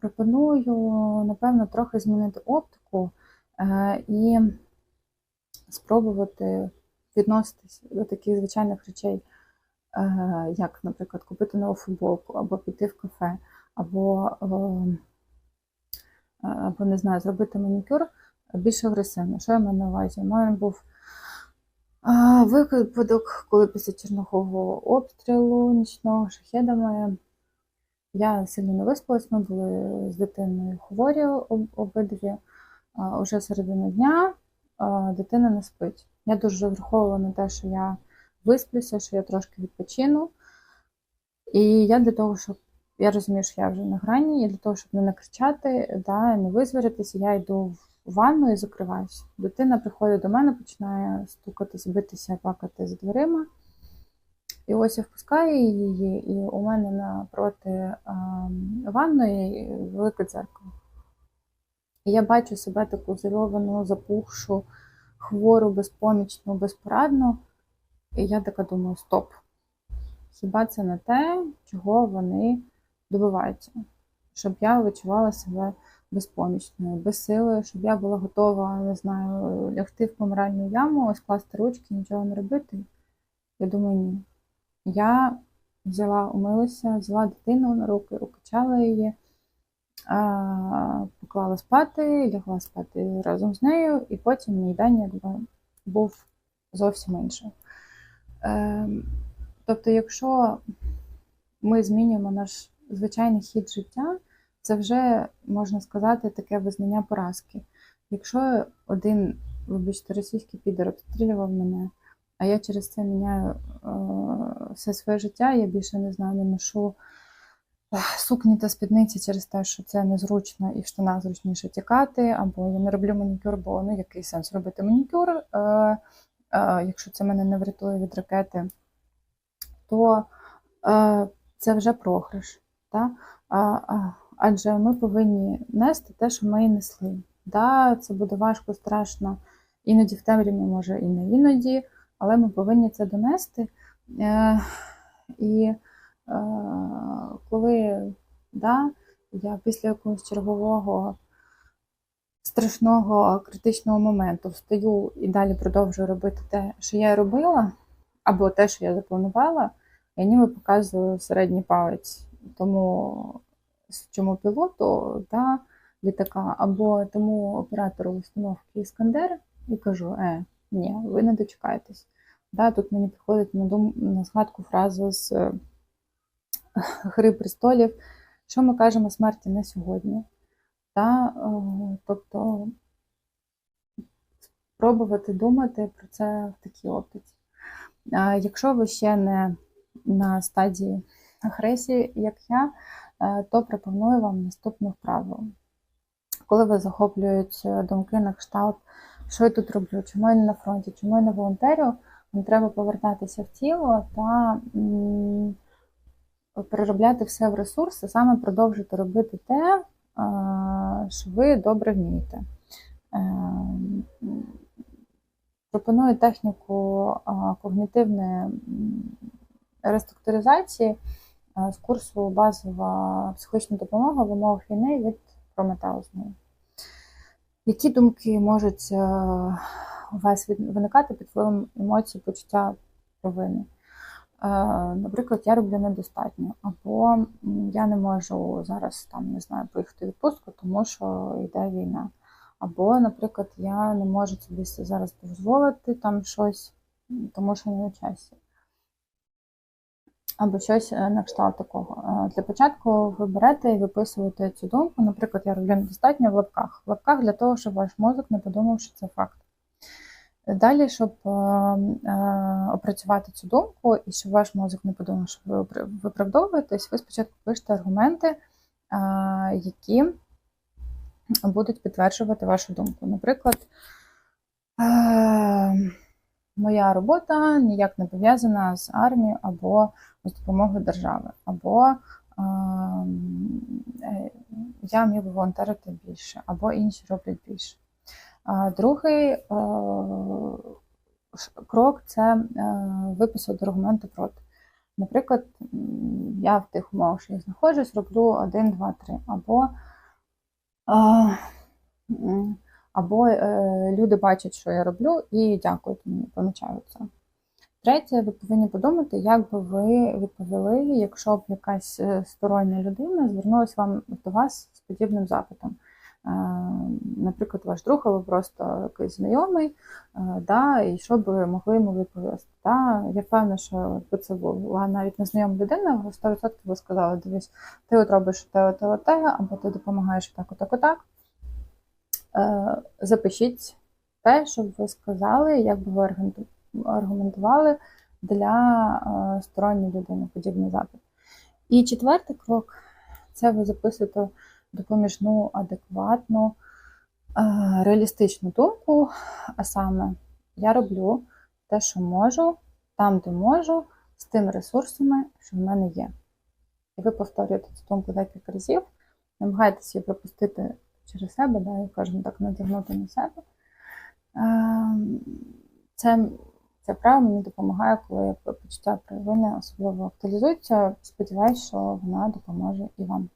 пропоную, напевно, трохи змінити оптику е, і спробувати відноситись до таких звичайних речей, е, як, наприклад, купити нову футболку, або піти в кафе, або, е, або не знаю, зробити манікюр більш агресивно. Що я маю на увазі? У мене був випадок, коли після чергового обстрілу нічного шахедами я сильно не виспалась, ми були з дитиною хворі об- обидві. Уже середина дня дитина не спить. Я дуже враховувала на те, що я висплюся, що я трошки відпочину. І я для того, щоб я розумію, що я вже на грані, і для того, щоб не накричати, да, не визвіритися, я йду в ванну і закриваюся. Дитина приходить до мене, починає стукатись, битися, плакати за дверима. І ось я впускаю її, і у мене напроти ванної велике дзеркало. І я бачу себе таку зальовану, запухшу, хвору, безпомічну, безпорадну. І я така думаю: стоп. Хіба це не те, чого вони добиваються? Щоб я відчувала себе безпомічною, безсилою, щоб я була готова, не знаю, лягти в помиральну яму, скласти ручки, нічого не робити. Я думаю, ні. Я взяла, умилася, взяла дитину на руки, укачала її, поклала спати, лягла спати разом з нею, і потім мій день якби був зовсім іншим. Ем, Тобто, якщо ми змінюємо наш звичайний хід життя, це вже можна сказати таке визнання поразки. Якщо один, вибачте, російський підер обстрілював мене, а я через це міняю е, все своє життя, я більше не знаю, не ношу сукні та спідниці через те, що це незручно і в штанах зручніше тікати, або я не роблю манікюр, бо ну який сенс робити манікюр, е, е, якщо це мене не врятує від ракети, то е, це вже програш. Та? Адже ми повинні нести те, що ми і несли. Да, це буде важко, страшно, іноді в темряві, може, і не іноді, але ми повинні це донести. Е, і е, коли да, я після якогось чергового страшного критичного моменту встаю і далі продовжую робити те, що я робила, або те, що я запланувала, я ніби показую середній палець тому чому пілоту да, літака, або тому оператору установки Іскандер і кажу: е, ні, ви не дочекаєтесь. Да, Тут мені приходить на дум на згадку фраза з е, Гри престолів, що ми кажемо смерті на сьогодні. Да, е, тобто спробувати думати про це в такій оптиці. Якщо ви ще не на стадії агресії, як я, е, то пропоную вам наступну вправу. Коли ви захоплюють думки на кшталт, що я тут роблю, чому я не на фронті, чому я не волонтерю, вам треба повертатися в тіло та переробляти все в ресурси, саме продовжити робити те, е, що ви добре вмієте. Е, Пропоную техніку е, когнітивної реструктуризації з курсу базова психологічна допомога в умовах війни від Прометеусної. Які думки можуть е, у вас виникати під впливом емоцій, почуття провини? Е, Наприклад, я роблю недостатньо, або я не можу зараз там не знаю поїхати в відпустку, тому що йде війна. Або, наприклад, я не можу собі зараз дозволити там щось, тому що не на часі. Або щось е, на кшталт такого. Е, Для початку ви берете і виписуєте цю думку. Наприклад, я роблю недостатньо в лапках. В лапках для того, щоб ваш мозок не подумав, що це факт. Далі, щоб е, опрацювати цю думку, і щоб ваш мозок не подумав, що ви виправдовуєтесь, ви спочатку пишете аргументи, які будуть підтверджувати вашу думку. Наприклад, моя робота ніяк не пов'язана з армією або з допомогою держави, або е, е, я міг би волонтерити більше, або інші роблять більше. Другий е, крок це е, виписати аргументи проти. Наприклад, я в тих умовах, що я знаходжусь, роблю 1, 2, 3, або м, Або е, люди бачать, що я роблю, і дякують мені, помічають це. Третє, ви повинні подумати, як би ви відповіли, якщо б якась е, стороння людина звернулася вам до вас з подібним запитом. Е, Наприклад, ваш друг або просто якийсь знайомий, е, да, і що ви могли йому відповісти. Да? Я впевнена, що якби це була навіть незнайома людина, ви 100% ви сказали, дивись, ти от робиш те, те, те, або ти допомагаєш так, отак, отак. Е, Запишіть те, щоб ви сказали, як би ви аргументували для е, сторонньої людини подібний запит. І четвертий крок це ви записуєте допоміжну, адекватну, е, реалістичну думку. А саме, я роблю те, що можу, там, де можу, з тими ресурсами, що в мене є. І ви повторюєте цю думку декілька разів, намагаєтесь її пропустити через себе, да, і, скажімо так, надягнути на себе. Це, це право мені допомагає, коли почуття провини особливо актуалізується. Сподіваюсь, що вона допоможе і вам.